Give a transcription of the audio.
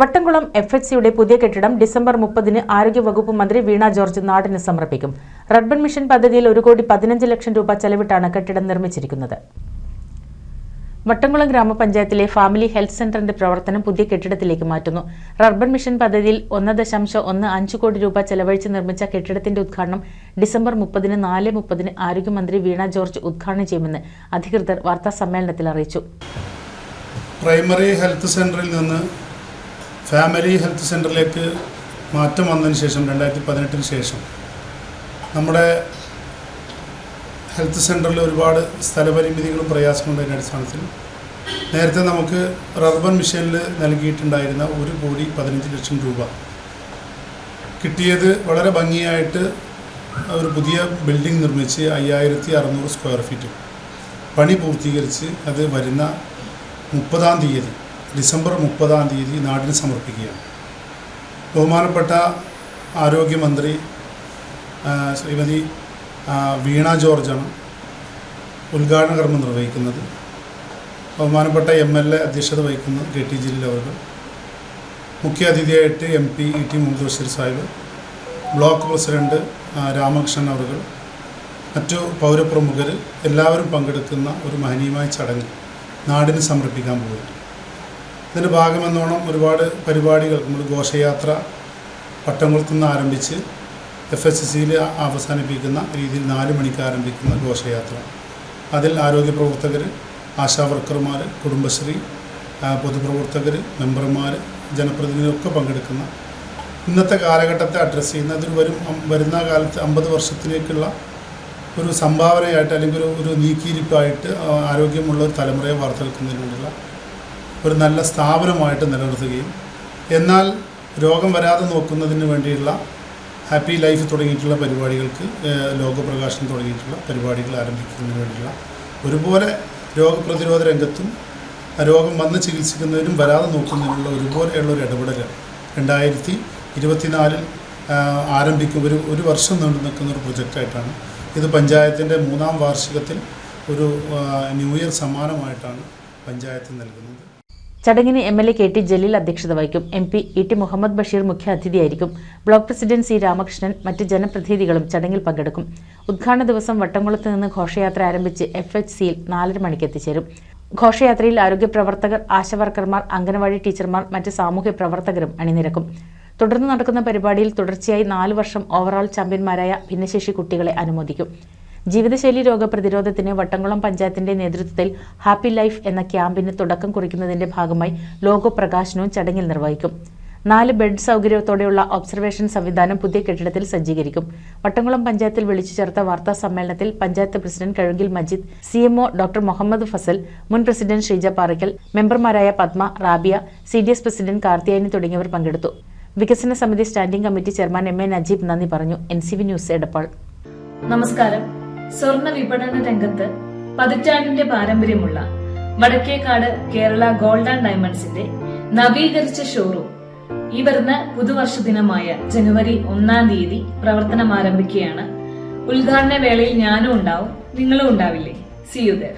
Vattamkulam F H സിയുടെ പുതിയ കെട്ടിടം ഡിസംബർ മുപ്പതിന് ആരോഗ്യവകുപ്പ് മന്ത്രി വീണ ജോർജ് നാടിന് സമർപ്പിക്കും. റബ്ബൺ മിഷൻ പദ്ധതിയിൽ ഒരു കോടി പതിനഞ്ച് ലക്ഷം രൂപ ചെലവിട്ടാണ് കെട്ടിടം നിർമ്മിച്ചിരിക്കുന്നത്. വട്ടംകുളം ഗ്രാമപഞ്ചായത്തിലെ ഫാമിലി ഹെൽത്ത് സെന്ററിന്റെ പ്രവർത്തനം പുതിയ കെട്ടിടത്തിലേക്ക് മാറ്റുന്നു. റബ്ബൺ മിഷൻ പദ്ധതിയിൽ ഒന്ന് ദശാംശം ഒന്ന് അഞ്ച് കോടി രൂപ ചെലവഴിച്ച് നിർമ്മിച്ച കെട്ടിടത്തിന്റെ ഉദ്ഘാടനം ഡിസംബർ മുപ്പതിന് നാല് മുപ്പതിന് ആരോഗ്യമന്ത്രി വീണ ജോർജ് ഉദ്ഘാടനം ചെയ്യുമെന്ന് അധികൃതർ വാർത്താ സമ്മേളനത്തിൽ അറിയിച്ചു. പ്രൈമറി ഹെൽത്ത് സെന്ററിൽ നിന്ന് ഫാമിലി ഹെൽത്ത് സെന്ററിലേക്ക് മാറ്റം വന്നതിന് ശേഷം രണ്ടായിരത്തി പതിനെട്ടിന് ശേഷം നമ്മുടെ ഹെൽത്ത് സെന്ററിൽ ഒരുപാട് സ്ഥലപരിമിതികളും പ്രയാസങ്ങളുണ്ടതിന്റെ അടിസ്ഥാനത്തിൽ നേരത്തെ നമുക്ക് റബ്ബർ മിഷനിൽ നൽകിയിട്ടുണ്ടായിരുന്ന ഒരു കോടി പതിനഞ്ച് ലക്ഷം രൂപ കിട്ടിയത് വളരെ ഭംഗിയായിട്ട് ഒരു പുതിയ ബിൽഡിംഗ് നിർമ്മിച്ച് അയ്യായിരത്തി അറുന്നൂറ് സ്ക്വയർ ഫീറ്റ് പണി പൂർത്തീകരിച്ച് അത് വരുന്ന മുപ്പതാം തീയതി ഡിസംബർ മുപ്പതാം തീയതി നാടിന് സമർപ്പിക്കുകയാണ്. ബഹുമാനപ്പെട്ട ആരോഗ്യമന്ത്രി ശ്രീമതി വീണ ജോർജാണ് ഉദ്ഘാടന കർമ്മം നിർവഹിക്കുന്നത്. ബഹുമാനപ്പെട്ട എം എൽ എ അധ്യക്ഷത വഹിക്കുന്നത് കെ ടി ജലീൽ അവർ മുഖ്യ അതിഥിയായിട്ട് M P E T Muhammad Sahib block president Ramakrishnan അവർ മറ്റു പൗരപ്രമുഖർ എല്ലാവരും പങ്കെടുക്കുന്ന ഒരു മഹനീയമായ ചടങ്ങ് നാടിന് സമർപ്പിക്കാൻ പോകുന്നു. ഇതിന്റെ ഭാഗമെന്നോണം ഒരുപാട് പരിപാടികൾ. നമ്മൾ ഘോഷയാത്ര പട്ടംകുളത്തുനിന്ന് ആരംഭിച്ച് എഫ് എസ് സിയിൽ അവസാനിപ്പിക്കുന്ന രീതിയിൽ നാല് മണിക്ക് ആരംഭിക്കുന്ന ഘോഷയാത്ര. അതിൽ ആരോഗ്യ പ്രവർത്തകർ ആശാ വർക്കർമാർ കുടുംബശ്രീ പൊതുപ്രവർത്തകർ മെമ്പർമാർ ജനപ്രതിനിധികളൊക്കെ പങ്കെടുക്കുന്ന ഇന്നത്തെ കാലഘട്ടത്തെ അഡ്രസ്സ് ചെയ്യുന്ന അതിൽ വരും വരുന്ന കാലത്ത് അമ്പത് വർഷത്തിലേക്കുള്ള ഒരു സംഭാവനയായിട്ട് അല്ലെങ്കിൽ ഒരു ഒരു നീക്കിയിരിപ്പായിട്ട് ആരോഗ്യമുള്ള ഒരു തലമുറയെ വാർത്തെടുക്കുന്നതിനുള്ള ഒരു നല്ല സ്ഥാപനമായിട്ട് നിലനിർത്തുകയും എന്നാൽ രോഗം വരാതെ നോക്കുന്നതിന് വേണ്ടിയുള്ള ഹാപ്പി ലൈഫ് തുടങ്ങിയിട്ടുള്ള പരിപാടികൾക്ക് ലോകപ്രകാശനം തുടങ്ങിയിട്ടുള്ള പരിപാടികൾ ആരംഭിക്കുന്നതിന് വേണ്ടിയുള്ള ഒരുപോലെ രോഗപ്രതിരോധ രംഗത്തും രോഗം വന്ന് ചികിത്സിക്കുന്നതിനും വരാതെ നോക്കുന്നതിനുള്ള ഒരുപോലെയുള്ള ഒരു ഇടപെടൽ രണ്ടായിരത്തി ഇരുപത്തിനാലിൽ ആരംഭിക്കും. ഒരു ഒരു വർഷം നീണ്ടു നിൽക്കുന്ന ഒരു പ്രൊജക്റ്റായിട്ടാണ് ഇത് പഞ്ചായത്തിന്റെ മൂന്നാം വാർഷികത്തിൽ ഒരു ന്യൂ ഇയർ സമ്മാനമായിട്ടാണ് പഞ്ചായത്ത് നൽകുന്നത്. ചടങ്ങിന് M L A K T Jaleel അധ്യക്ഷത വഹിക്കും. M P E T Muhammad Basheer മുഖ്യ അതിഥിയായിരിക്കും ബ്ലോക്ക് പ്രസിഡന്റ് സി രാമകൃഷ്ണൻ മറ്റ് ജനപ്രതിനിധികളും ചടങ്ങിൽ പങ്കെടുക്കും. ഉദ്ഘാടന ദിവസം വട്ടംകുളത്ത് നിന്ന് ഘോഷയാത്ര ആരംഭിച്ച് എഫ് എച്ച് സിയിൽ നാലര മണിക്ക് എത്തിച്ചേരും. ഘോഷയാത്രയിൽ ആരോഗ്യ പ്രവർത്തകർ ആശാവർക്കർമാർ അംഗനവാടി ടീച്ചർമാർ മറ്റ് സാമൂഹ്യ പ്രവർത്തകരും അണിനിരക്കും. തുടർന്ന് നടക്കുന്ന പരിപാടിയിൽ തുടർച്ചയായി നാല് വർഷം ഓവറോൾ ചാമ്പ്യന്മാരായ ഭിന്നശേഷി കുട്ടികളെ അനുമോദിക്കും. ജീവിതശൈലി രോഗപ്രതിരോധത്തിന് വട്ടംകുളം പഞ്ചായത്തിന്റെ നേതൃത്വത്തിൽ ഹാപ്പി ലൈഫ് എന്ന ക്യാമ്പിന് തുടക്കം കുറിക്കുന്നതിന്റെ ഭാഗമായി ലോഗോ പ്രകാശനവും ചടങ്ങിൽ നിർവഹിക്കും. നാല് ബെഡ് സൗകര്യത്തോടെയുള്ള ഒബ്സർവേഷൻ സംവിധാനം പുതിയ കെട്ടിടത്തിൽ സജ്ജീകരിക്കും. വട്ടംകുളം പഞ്ചായത്തിൽ വിളിച്ചു ചേർത്ത വാർത്താ സമ്മേളനത്തിൽ പഞ്ചായത്ത് പ്രസിഡന്റ് കഴുകിൽ മജീദ് സി ഡോക്ടർ മുഹമ്മദ് ഫസൽ മുൻ പ്രസിഡന്റ് ഷീജ പാറയ്ക്കൽ മെമ്പർമാരായ പത്മ റാബിയ സി പ്രസിഡന്റ് കാർത്തിയാനി തുടങ്ങിയവർ പങ്കെടുത്തു. വികസന സമിതി standing committee chairman M A Najeeb നന്ദി പറഞ്ഞു. N news Edappal. നമസ്കാരം. സ്വർണ വിപണന രംഗത്ത് പതിറ്റാണ്ടിന്റെ പാരമ്പര്യമുള്ള വടക്കേക്കാട് കേരള ഗോൾഡ് ആൻഡ് ഡയമണ്ട്സിന്റെ നവീകരിച്ച ഷോറൂം ഈ വരുന്ന പുതുവർഷ ദിനമായ ജനുവരി ഒന്നാം തീയതി പ്രവർത്തനം ആരംഭിക്കുകയാണ്. ഉദ്ഘാടന വേളയിൽ ഞാനും ഉണ്ടാവും നിങ്ങളും ഉണ്ടാവില്ലേ? C you there